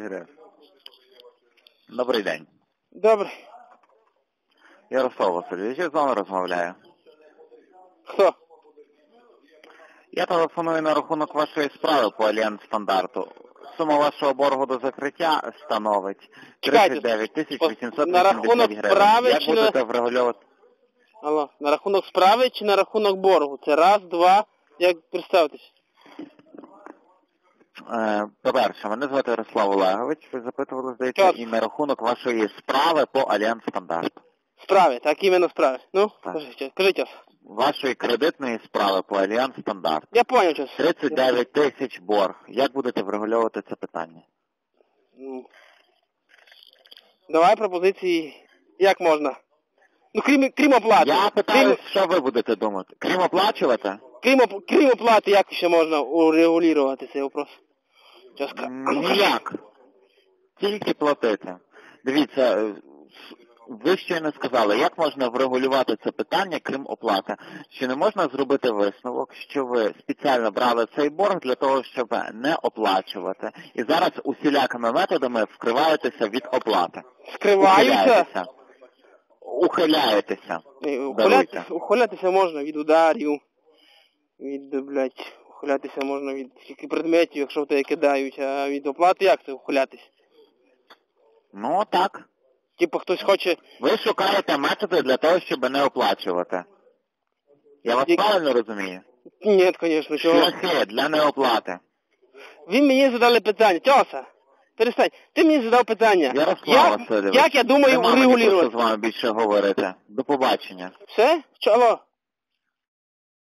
гривень. Добрий день. Добре. Ярослав Васильович, я з вами розмовляю. Хто? Я телефоную на рахунок вашої справи по Альянс стандарту. Сума вашого боргу до закриття становить 39 тисяч по- 880 гривень. Як будете врегульовувати? Алло, на рахунок справи чи на рахунок боргу? Це раз, два, як представтесь. Е, По-перше, мене звати Ярослав Олегович. Ви запитували, здається, Так. і на рахунок вашої справи по Альянс стандарту. Справи, так іменно справи. Ну, Так. час. Час. Вашої кредитної справи по Альянс стандарт. Я поняв час. 39 тисяч борг. Як будете врегульовувати це питання? Ну, Давай пропозиції, як можна. Ну, крім, крім оплати. Я крім, питаю, що ви будете думати? Крім оплачувати? крім, оп- крім оплати, як ще можна урегулювати цей вопрос? Час. Ніяк. Тільки платити. Дивіться, е, ви не сказали, як можна врегулювати це питання, крім оплати. Чи не можна зробити висновок, що ви спеціально брали цей борг для того, щоб не оплачувати, і зараз усілякими методами вкриваєтеся від оплати? Скриваюся. Ухиляєтеся. Ухиляєтеся. Ухилятися можна від ударів, від, блядь, ухилятися можна від тільки предметів, якщо в тебе кидають, а від оплати як це ухилятись? Ну так. Типу хтось хоче, Ви шукаєте методи для того, щоб не оплачувати. Я вас Які? правильно розумію? ні, звісно, чого. Шляхи для неоплати. Ви мені задали питання, Тьоса, перестань, ти мені задав питання. Ярослав як, Васильович, як я думаю нема мені про що урегулювати? з вами більше говорити. До побачення. Все? Чо, алло?